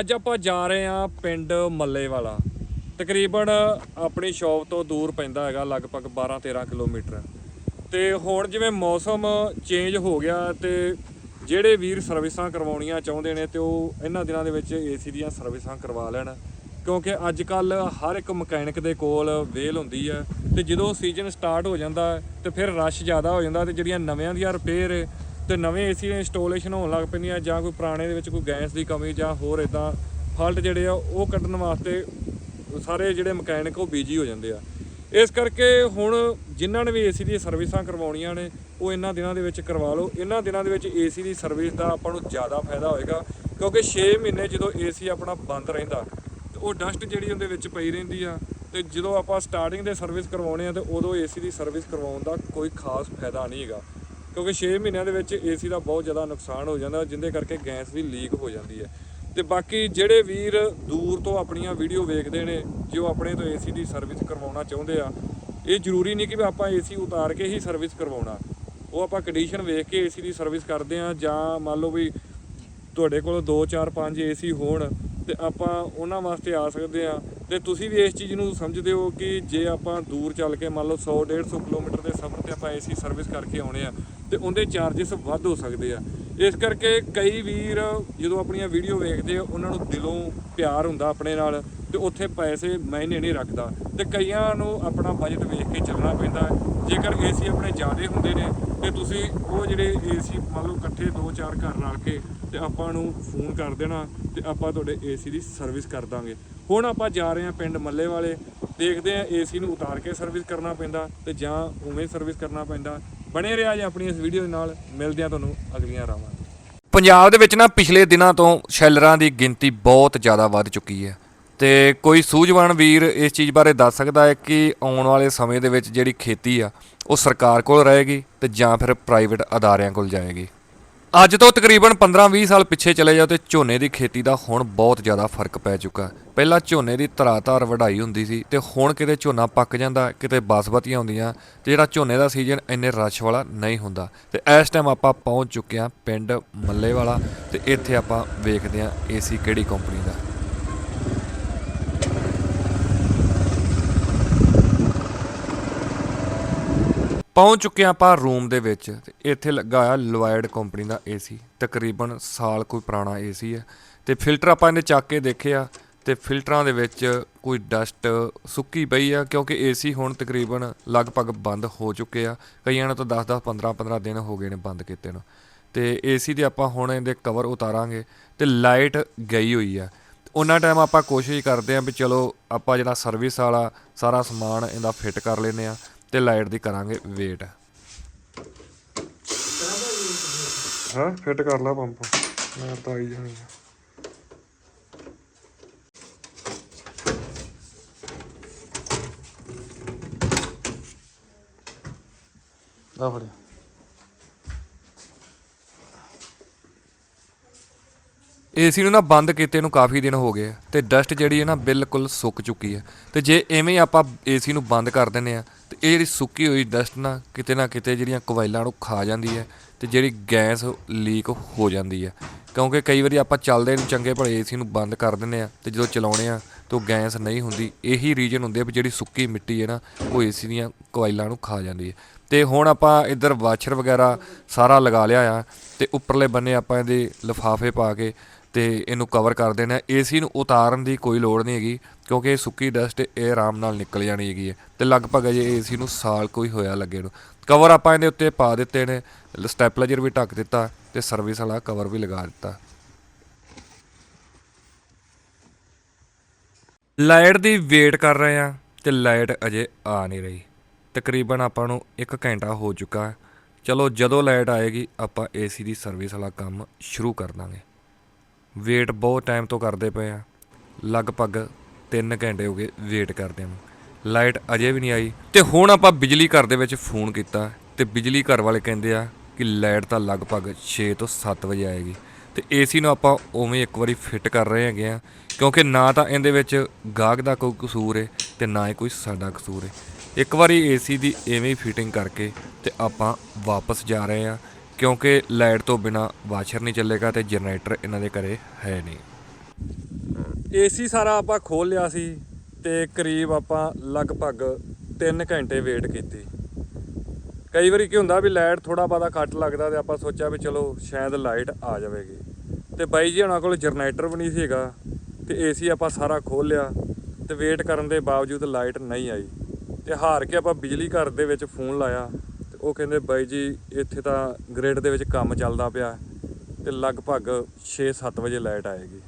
ਅੱਜ ਆਪਾਂ ਜਾ ਰਹੇ ਹਾਂ ਪਿੰਡ ਮੱਲੇ ਵਾਲਾ। ਤਕਰੀਬਨ ਆਪਣੀ ਸ਼ੌਪ ਤੋਂ ਦੂਰ ਪੈਂਦਾ ਹੈਗਾ, ਲਗਭਗ 12-13 ਕਿਲੋਮੀਟਰ। ਤੇ ਹੁਣ ਜਿਵੇਂ ਮੌਸਮ ਚੇਂਜ ਹੋ ਗਿਆ ਤੇ ਜਿਹੜੇ ਵੀਰ ਸਰਵਿਸਾਂ ਕਰਵਾਉਣੀਆਂ ਚਾਹੁੰਦੇ ਨੇ ਤੇ ਉਹ ਇਹਨਾਂ ਦਿਨਾਂ ਦੇ ਵਿੱਚ ਏਸੀ ਦੀਆਂ ਸਰਵਿਸਾਂ ਕਰਵਾ ਲੈਣ। ਕਿਉਂਕਿ ਅੱਜ ਕੱਲ ਹਰ ਇੱਕ ਮਕੈਨਿਕ ਦੇ ਕੋਲ ਵੇਲ ਹੁੰਦੀ ਹੈ ਤੇ ਜਦੋਂ ਸੀਜ਼ਨ ਸਟਾਰਟ ਹੋ ਜਾਂਦਾ ਹੈ ਤੇ ਫਿਰ ਰਸ਼ ਜ਼ਿਆਦਾ ਹੋ ਜਾਂਦਾ ਤੇ ਜਿਹੜੀਆਂ ਨਵਿਆਂ ਦੀਆਂ ਰਿਪੇਅਰ ਤੇ ਨਵੇਂ ਏਸੀ ਦੇ ਇੰਸਟਾਲੇਸ਼ਨ ਹੋਣ ਲੱਗ ਪੈਂਦੀਆਂ ਜਾਂ ਕੋਈ ਪੁਰਾਣੇ ਦੇ ਵਿੱਚ ਕੋਈ ਗੈਸ ਦੀ ਕਮੀ ਜਾਂ ਹੋਰ ਇਦਾਂ ਫਾਲਟ ਜਿਹੜੇ ਆ, ਉਹ ਕੱਢਣ ਵਾਸਤੇ ਸਾਰੇ ਜਿਹੜੇ ਮਕੈਨਿਕ ਉਹ ਬੀਜੀ ਹੋ ਜਾਂਦੇ ਆ। ਇਸ ਕਰਕੇ ਹੁਣ ਜਿਨ੍ਹਾਂ ਨੇ ਵੀ ਏਸੀ ਦੀ ਸਰਵਿਸਾਂ ਕਰਵਾਉਣੀਆਂ ਨੇ, ਉਹ ਇਹਨਾਂ ਦਿਨਾਂ ਦੇ ਵਿੱਚ ਕਰਵਾ ਲਓ। ਇਹਨਾਂ ਦਿਨਾਂ ਦੇ ਵਿੱਚ ਏਸੀ ਦੀ ਸਰਵਿਸ ਦਾ ਆਪਾਂ ਨੂੰ ਜ਼ਿਆਦਾ ਫਾਇਦਾ ਹੋਏਗਾ, ਕਿਉਂਕਿ 6 ਮਹੀਨੇ ਜਦੋਂ ਏਸੀ ਆਪਣਾ ਬੰਦ ਰਹਿੰਦਾ, ਤੇ ਉਹ ਡਸਟ ਜਿਹੜੀ ਉਹਦੇ ਵਿੱਚ ਪਈ ਰਹਿੰਦੀ ਆ, ਤੇ ਜਦੋਂ ਆਪਾਂ ਸਟਾਰਟਿੰਗ ਦੇ ਸਰਵਿਸ ਕਰਵਾਉਣੇ ਆ, ਤੇ ਉਦੋਂ ਏਸੀ ਦੀ ਸਰਵਿਸ ਕਰਵਾਉਣ ਦਾ ਕੋਈ ਖਾਸ ਫਾਇਦਾ ਨਹੀਂ ਹੈਗਾ। ਕਿਉਂਕਿ 6 ਮਹੀਨਿਆਂ ਦੇ ਵਿੱਚ ਏਸੀ ਦਾ ਬਹੁਤ ਜ਼ਿਆਦਾ ਨੁਕਸਾਨ ਹੋ ਜਾਂਦਾ, ਜਿੰਦੇ ਕਰਕੇ ਗੈਸ ਵੀ ਲੀਕ ਹੋ ਜਾਂਦੀ ਹੈ। ਤੇ ਬਾਕੀ ਜਿਹੜੇ ਵੀਰ ਦੂਰ ਤੋਂ ਆਪਣੀਆਂ ਵੀਡੀਓ ਵੇਖਦੇ ਨੇ, ਜੋ ਆਪਣੇ ਤੋਂ ਏਸੀ ਦੀ ਸਰਵਿਸ ਕਰਵਾਉਣਾ ਚਾਹੁੰਦੇ ਆ, ਇਹ ਜ਼ਰੂਰੀ ਨਹੀਂ ਕਿ ਵੀ ਆਪਾਂ ਏਸੀ ਉਤਾਰ ਕੇ ਹੀ ਸਰਵਿਸ ਕਰਵਾਉਣਾ। ਉਹ ਆਪਾਂ ਕੰਡੀਸ਼ਨ ਵੇਖ ਕੇ ਏਸੀ ਦੀ ਸਰਵਿਸ ਕਰਦੇ ਆ, ਜਾਂ ਮੰਨ ਲਓ ਵੀ ਤੁਹਾਡੇ ਕੋਲ 2 4 5 ਏਸੀ ਹੋਣ, ਤੇ ਆਪਾਂ ਉਹਨਾਂ ਵਾਸਤੇ ਆ ਸਕਦੇ ਆ। ਤੇ ਤੁਸੀਂ ਵੀ ਇਸ ਚੀਜ਼ ਨੂੰ ਸਮਝਦੇ ਹੋ ਕਿ ਜੇ ਆਪਾਂ ਦੂਰ ਚੱਲ ਕੇ ਮੰਨ ਲਓ 100 150 ਕਿਲੋਮੀਟਰ ਦੇ ਸਫ਼ਰ ਤੇ ਆਪਾਂ ਏਸੀ ਸਰਵਿਸ ਕਰਕੇ ਆਉਣੇ ਆ ਤੇ ਉਹਦੇ ਚਾਰजेस ਵੱਧ ਹੋ ਸਕਦੇ ਆ। ਇਸ ਕਰਕੇ ਕਈ ਵੀਰ ਜਦੋਂ ਆਪਣੀਆਂ ਵੀਡੀਓ ਵੇਖਦੇ ਆ, ਉਹਨਾਂ ਨੂੰ ਦਿਲੋਂ ਪਿਆਰ ਹੁੰਦਾ ਆਪਣੇ ਨਾਲ ਤੇ ਉੱਥੇ ਪੈਸੇ ਮਾਇਨੇ ਨਹੀਂ ਰੱਖਦਾ। ਤੇ ਕਈਆਂ ਨੂੰ ਆਪਣਾ ਬਜਟ ਵੇਖ ਕੇ ਚੱਲਣਾ ਪੈਂਦਾ। ਹੈ। ਜੇਕਰ ਏਸੀ ਆਪਣੇ ਜ਼ਿਆਦੇ ਹੁੰਦੇ ਨੇ, ਤੇ ਤੁਸੀਂ ਉਹ ਜਿਹੜੇ ਏਸੀ ਮੰਨ ਲਓ ਇਕੱਠੇ 2-4 ਘਰ ਰਲ ਕੇ ਤੇ ਆਪਾਂ ਨੂੰ ਫੋਨ ਕਰ ਦੇਣਾ ਤੇ ਆਪਾਂ ਤੁਹਾਡੇ ਏਸੀ ਦੀ ਸਰਵਿਸ ਕਰ ਦਾਂਗੇ। ਹੁਣ ਆਪਾਂ ਜਾ ਰਹੇ ਹਾਂ ਪਿੰਡ ਮੱਲੇ ਵਾਲੇ ਦੇਖਦੇ ਹਾਂ ਏਸੀ ਨੂੰ ਉਤਾਰ ਕੇ ਸਰਵਿਸ ਕਰਨਾ ਪੈਂਦਾ ਤੇ ਜਾਂ ਉਵੇਂ ਸਰਵਿਸ ਕਰਨਾ ਪੈਂਦਾ। ਬਣੇ ਰਿਹਾ ਜੀ ਆਪਣੀ ਇਸ ਵੀਡੀਓ ਦੇ ਨਾਲ। ਮਿਲਦੇ ਹਾਂ ਤੁਹਾਨੂੰ ਅਗਲੀਆਂ ਰਾਵਾਂ ਪੰਜਾਬ ਦੇ ਵਿੱਚ ਨਾ ਪਿਛਲੇ ਦਿਨਾਂ ਤੋਂ ਸ਼ੈਲਰਾਂ ਦੀ ਗਿਣਤੀ ਬਹੁਤ ਜ਼ਿਆਦਾ ਵੱਧ ਚੁੱਕੀ ਹੈ। ਤੇ ਕੋਈ ਸੂਝਵਾਨ ਵੀਰ ਇਸ ਚੀਜ਼ ਬਾਰੇ ਦੱਸ ਸਕਦਾ ਹੈ ਕਿ ਆਉਣ ਵਾਲੇ ਸਮੇਂ ਦੇ ਵਿੱਚ ਜਿਹੜੀ ਖੇਤੀ ਆ, ਉਹ ਸਰਕਾਰ ਕੋਲ ਰਹੇਗੀ ਤੇ ਜਾਂ ਫਿਰ ਪ੍ਰਾਈਵੇਟ ਅਦਾਰਿਆਂ ਕੋਲ ਜਾਏਗੀ? ਅੱਜ ਤੋਂ ਤਕਰੀਬਨ 15-20 ਸਾਲ ਪਿੱਛੇ ਚਲੇ ਜਾਓ ਤੇ ਝੋਨੇ ਦੀ ਖੇਤੀ ਦਾ ਹੁਣ ਬਹੁਤ ਜ਼ਿਆਦਾ ਫ਼ਰਕ ਪੈ ਚੁੱਕਾ। ਪਹਿਲਾਂ ਝੋਨੇ ਦੀ ਧਰਾਧਾਰ ਵਢਾਈ ਹੁੰਦੀ ਸੀ ਤੇ ਹੁਣ ਕਿਤੇ ਝੋਨਾ ਪੱਕ ਜਾਂਦਾ, ਕਿਤੇ ਬਾਸਮਤੀਆਂ ਹੁੰਦੀਆਂ, ਤੇ ਜਿਹੜਾ ਝੋਨੇ ਦਾ ਸੀਜ਼ਨ ਇੰਨੇ ਰਸ਼ ਵਾਲਾ ਨਹੀਂ ਹੁੰਦਾ। ਤੇ ਇਸ ਟਾਈਮ ਆਪਾਂ ਪਹੁੰਚ ਚੁੱਕੇ ਹਾਂ ਪਿੰਡ ਮੱਲੇ ਵਾਲਾ ਤੇ ਇੱਥੇ ਆਪਾਂ ਵੇਖਦੇ ਹਾਂ ਏਸੀ ਕਿਹੜੀ ਕੰਪਨੀ ਦਾ। ਪਹੁੰਚ ਚੁੱਕੇ ਹਾਂ ਆਪਾਂ ਰੂਮ ਦੇ ਵਿੱਚ। ਤੇ ਇੱਥੇ ਲੱਗਾ ਆ ਲੋਇਡ ਕੰਪਨੀ ਦਾ ਏਸੀ ਤਕਰੀਬਨ ਸਾਲ ਕੋਈ ਪੁਰਾਣਾ ਏਸੀ ਹੈ। ਤੇ ਫਿਲਟਰ ਆਪਾਂ ਇਹਨੇ ਚੱਕ ਕੇ ਦੇਖਿਆ ਤੇ ਫਿਲਟਰਾਂ ਦੇ ਵਿੱਚ ਕੋਈ ਡਸਟ ਸੁੱਕੀ ਪਈ ਆ, ਕਿਉਂਕਿ ਏਸੀ ਹੁਣ ਤਕਰੀਬਨ ਲਗਭਗ ਬੰਦ ਹੋ ਚੁੱਕੇ ਆ। ਕਈਆਂ ਨੇ ਤਾਂ 10 10 15 15 ਦਿਨ ਹੋ ਗਏ ਨੇ ਬੰਦ ਕੀਤੇ ਨੂੰ। ਤੇ ਏਸੀ ਦੇ ਆਪਾਂ ਹੁਣ ਇਹਦੇ ਕਵਰ ਉਤਾਰਾਂਗੇ। ਤੇ ਲਾਈਟ ਗਈ ਹੋਈ ਆ। ਉਹਨਾਂ ਟਾਈਮ ਆਪਾਂ ਕੋਸ਼ਿਸ਼ ਕਰਦੇ ਆਂ ਵੀ ਚਲੋ ਆਪਾਂ ਜਿਹੜਾ ਸਰਵਿਸ ਵਾਲਾ ਸਾਰਾ ਸਮਾਨ ਇਹਦਾ ਫਿੱਟ ਕਰ ਲੈਨੇ ਆ। ਤੇ ਲਾਈਟ ਦੀ ਕਰਾਂਗੇ ਵੇਟ। ਹਾਂ ਫਿੱਟ ਕਰ ਲਾ ਪੰਪ। ਮੈਂ ਤਾਂ ਆਈ ਜਾਣੀ ਆ। ਫੜਿਆ ਏਸੀ ਨੂੰ ਨਾ ਬੰਦ ਕੀਤੇ ਨੂੰ ਕਾਫੀ ਦਿਨ ਹੋ ਗਏ ਆ ਤੇ ਡਸਟ ਜਿਹੜੀ ਹੈ ਨਾ ਬਿਲਕੁਲ ਸੁੱਕ ਚੁੱਕੀ ਹੈ ਤੇ ਜੇ ਐਵੇਂ ਹੀ ਆਪਾਂ ਏਸੀ ਨੂੰ ਬੰਦ ਕਰ ਦਿੰਨੇ ਆ, ਤੇ ਇਹ ਜਿਹੜੀ ਸੁੱਕੀ ਹੋਈ ਡਸਟ ਨਾ ਕਿਤੇ ਨਾ ਕਿਤੇ ਜਿਹੜੀਆਂ ਕੋਇਲਾਂ ਨੂੰ ਖਾ ਜਾਂਦੀ ਹੈ ਤੇ ਜਿਹੜੀ ਗੈਸ ਲੀਕ ਹੋ ਜਾਂਦੀ ਹੈ ਕਿਉਂਕਿ ਕਈ ਵਾਰੀ ਆਪਾਂ ਚੱਲਦੇ ਨੂੰ ਚੰਗੇ ਭਲੇ ਏਸੀ ਨੂੰ ਬੰਦ ਕਰ ਦਿੰਨੇ ਆ ਤੇ ਜਦੋਂ ਚਲਾਉਣੇ ਆ ਤਾਂ ਉਹ ਗੈਸ ਨਹੀਂ ਹੁੰਦੀ, ਇਹੀ ਰੀਜਨ ਹੁੰਦੇ ਆ ਵੀ ਜਿਹੜੀ ਸੁੱਕੀ ਮਿੱਟੀ ਹੈ ਨਾ, ਉਹ ਏਸੀ ਦੀਆਂ ਕੋਇਲਾਂ ਨੂੰ ਖਾ ਜਾਂਦੀ ਹੈ ਤੇ ਹੁਣ ਆਪਾਂ ਇੱਧਰ ਵਾਸ਼ਰ ਵਗੈਰਾ ਸਾਰਾ ਲਗਾ ਲਿਆ ਆ ਤੇ ਉੱਪਰਲੇ ਬੰਨੇ ਆਪਾਂ ਇਹਦੇ ਲਿਫਾਫੇ ਪਾ ਕੇ ਤੇ ਇਹਨੂੰ ਕਵਰ ਕਰ ਦੇਣਾ। ਏਸੀ ਨੂੰ ਉਤਾਰਨ ਦੀ ਕੋਈ ਲੋੜ ਨਹੀਂ ਹੈਗੀ, ਕਿਉਂਕਿ ਇਹ ਸੁੱਕੀ ਡਸਟ ਇਹ ਆਰਾਮ ਨਾਲ ਨਿਕਲ ਜਾਣੀ ਹੈਗੀ ਹੈ। ਤੇ ਲਗਭਗ ਅਜੇ ਏਸੀ ਨੂੰ ਸਾਲ ਕੋਈ ਹੋਇਆ ਲੱਗੇ ਨੂੰ। ਕਵਰ ਆਪਾਂ ਇਹਦੇ ਉੱਤੇ ਪਾ ਦਿੱਤੇ ਨੇ ਸਟੈਪਲਾਈਜ਼ਰ ਵੀ ਢੱਕ ਦਿੱਤਾ ਤੇ ਸਰਵਿਸ ਵਾਲਾ ਕਵਰ ਵੀ ਲਗਾ ਦਿੱਤਾ। ਲਾਈਟ ਦੀ ਵੇਟ ਕਰ ਰਹੇ ਆ ਤੇ ਲਾਈਟ ਅਜੇ ਆ ਨਹੀਂ ਰਹੀ। ਤਕਰੀਬਨ ਆਪਾਂ ਨੂੰ 1 ਘੰਟਾ ਹੋ ਚੁੱਕਾ। ਚਲੋ ਜਦੋਂ ਲਾਈਟ ਆਏਗੀ, ਆਪਾਂ ਏਸੀ ਦੀ ਸਰਵਿਸ ਵਾਲਾ ਕੰਮ ਸ਼ੁਰੂ ਕਰ ਦਾਂਗੇ। ਵੇਟ ਬਹੁਤ ਟਾਈਮ ਤੋਂ ਕਰਦੇ ਪਏ ਆ। ਲਗਭਗ 3 ਘੰਟੇ ਹੋ ਗਏ ਵੇਟ ਕਰਦੇ ਨੂੰ। ਲਾਈਟ ਅਜੇ ਵੀ ਨਹੀਂ ਆਈ ਤੇ ਹੁਣ ਆਪਾਂ ਬਿਜਲੀ ਘਰ ਦੇ ਵਿੱਚ ਫੋਨ ਕੀਤਾ ਤੇ ਬਿਜਲੀ ਘਰ ਵਾਲੇ ਕਹਿੰਦੇ ਆ ਕਿ ਲਾਈਟ ਤਾਂ ਲਗਭਗ 6 ਤੋਂ 7 ਵਜੇ ਆਏਗੀ। ਤੇ ਏਸੀ ਨੂੰ ਆਪਾਂ ਉਵੇਂ ਇੱਕ ਵਾਰੀ ਫਿੱਟ ਕਰ ਰਹੇ ਹੈਗੇ ਆ, ਕਿਉਂਕਿ ਨਾ ਤਾਂ ਇਹਦੇ ਵਿੱਚ ਗਾਹਕ ਦਾ ਕੋਈ ਕਸੂਰ ਹੈ ਤੇ ਨਾ ਹੀ ਕੋਈ ਸਾਡਾ ਕਸੂਰ ਹੈ ਇੱਕ ਵਾਰੀ ਏਸੀ ਦੀ ਐਵੇਂ ਹੀ ਫਿਟਿੰਗ ਕਰਕੇ ਤੇ ਆਪਾਂ ਵਾਪਸ ਜਾ ਰਹੇ ਆ। ਕਿਉਂਕਿ ਲਾਈਟ ਤੋਂ ਬਿਨਾ ਵਾਸ਼ਰ ਨਹੀਂ ਚੱਲੇਗਾ ਤੇ ਜਨਰੇਟਰ ਇਹਨਾਂ ਦੇ ਘਰੇ ਹੈ ਨਹੀਂ। ਏਸੀ ਸਾਰਾ ਆਪਾਂ ਖੋਲ ਲਿਆ ਸੀ ਤੇ ਕਰੀਬ ਆਪਾਂ ਲਗਭਗ 3 ਘੰਟੇ ਵੇਟ ਕੀਤੀ। ਕਈ ਵਾਰੀ ਕੀ ਹੁੰਦਾ ਵੀ ਲਾਈਟ ਥੋੜਾ ਬਾਦਾ ਕੱਟ ਲੱਗਦਾ ਤੇ ਆਪਾਂ ਸੋਚਿਆ ਵੀ ਚਲੋ ਸ਼ਾਇਦ ਲਾਈਟ ਆ ਜਾਵੇਗੀ। ਤੇ ਬਾਈ ਜੀ ਉਹਨਾਂ ਕੋਲ ਜਨਰੇਟਰ ਵੀ ਨਹੀਂ ਸੀਗਾ ਤੇ ਏਸੀ ਆਪਾਂ ਸਾਰਾ ਖੋਲ ਲਿਆ ਤੇ ਵੇਟ ਕਰਨ ਦੇ ਬਾਵਜੂਦ ਲਾਈਟ ਨਹੀਂ ਆਈ। ਤੇ ਹਾਰ ਕੇ ਆਪਾਂ ਬਿਜਲੀ ਘਰ ਦੇ ਵਿੱਚ ਫੋਨ ਲਾਇਆ ਉਹ ਕਹਿੰਦੇ ਬਾਈ ਜੀ, ਇੱਥੇ ਤਾਂ ਗ੍ਰਿਡ ਦੇ ਵਿੱਚ ਕੰਮ ਚੱਲਦਾ ਪਿਆ ਤੇ ਲਗਭਗ 6-7 ਵਜੇ ਲਾਈਟ ਆਏਗੀ।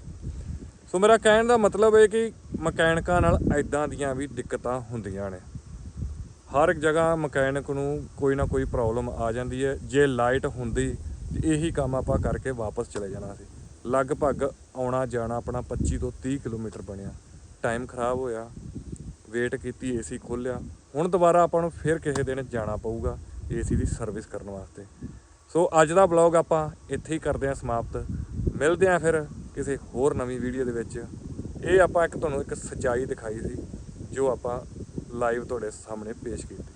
ਸੋ ਮੇਰਾ ਕਹਿਣ ਦਾ ਮਤਲਬ ਹੈ ਕਿ ਮਕੈਨਿਕਾਂ ਨਾਲ ਐਦਾਂ ਦੀਆਂ ਵੀ ਦਿੱਕਤਾਂ ਹੁੰਦੀਆਂ ਨੇ। ਹਰ ਇੱਕ ਜਗ੍ਹਾ ਮਕੈਨਿਕ ਨੂੰ ਕੋਈ ਨਾ ਕੋਈ ਪ੍ਰੋਬਲਮ ਆ ਜਾਂਦੀ ਹੈ। ਜੇ ਲਾਈਟ ਹੁੰਦੀ, ਤੇ ਇਹੀ ਕੰਮ ਆਪਾਂ ਕਰਕੇ ਵਾਪਸ ਚਲੇ ਜਾਣਾ ਸੀ। ਲਗਭਗ ਆਉਣਾ ਜਾਣਾ ਆਪਣਾ 25 ਤੋਂ 30 ਕਿਲੋਮੀਟਰ ਬਣਿਆ। ਟਾਈਮ ਖਰਾਬ ਹੋਇਆ ਵੇਟ ਕੀਤੀ, ਏਸੀ ਖੋਲਿਆ ਹੁਣ ਦੁਬਾਰਾ ਆਪਾਂ ਨੂੰ ਫਿਰ ਕਿਸੇ ਦਿਨ ਜਾਣਾ ਪਊਗਾ। ਏਸੀ ਦੀ ਸਰਵਿਸ ਕਰਨ ਵਾਸਤੇ। ਸੋ ਅੱਜ ਦਾ ਵਲੌਗ ਆਪਾਂ ਇੱਥੇ ਹੀ ਕਰਦੇ ਹਾਂ ਸਮਾਪਤ। ਮਿਲਦੇ ਹਾਂ ਫਿਰ ਕਿਸੇ ਹੋਰ ਨਵੀਂ ਵੀਡੀਓ ਦੇ ਵਿੱਚ। ਇਹ ਆਪਾਂ ਇੱਕ ਤੁਹਾਨੂੰ ਇੱਕ ਸੱਚਾਈ ਦਿਖਾਈ ਸੀ, ਜੋ ਆਪਾਂ ਲਾਈਵ ਤੁਹਾਡੇ ਸਾਹਮਣੇ ਪੇਸ਼ ਕੀਤੀ।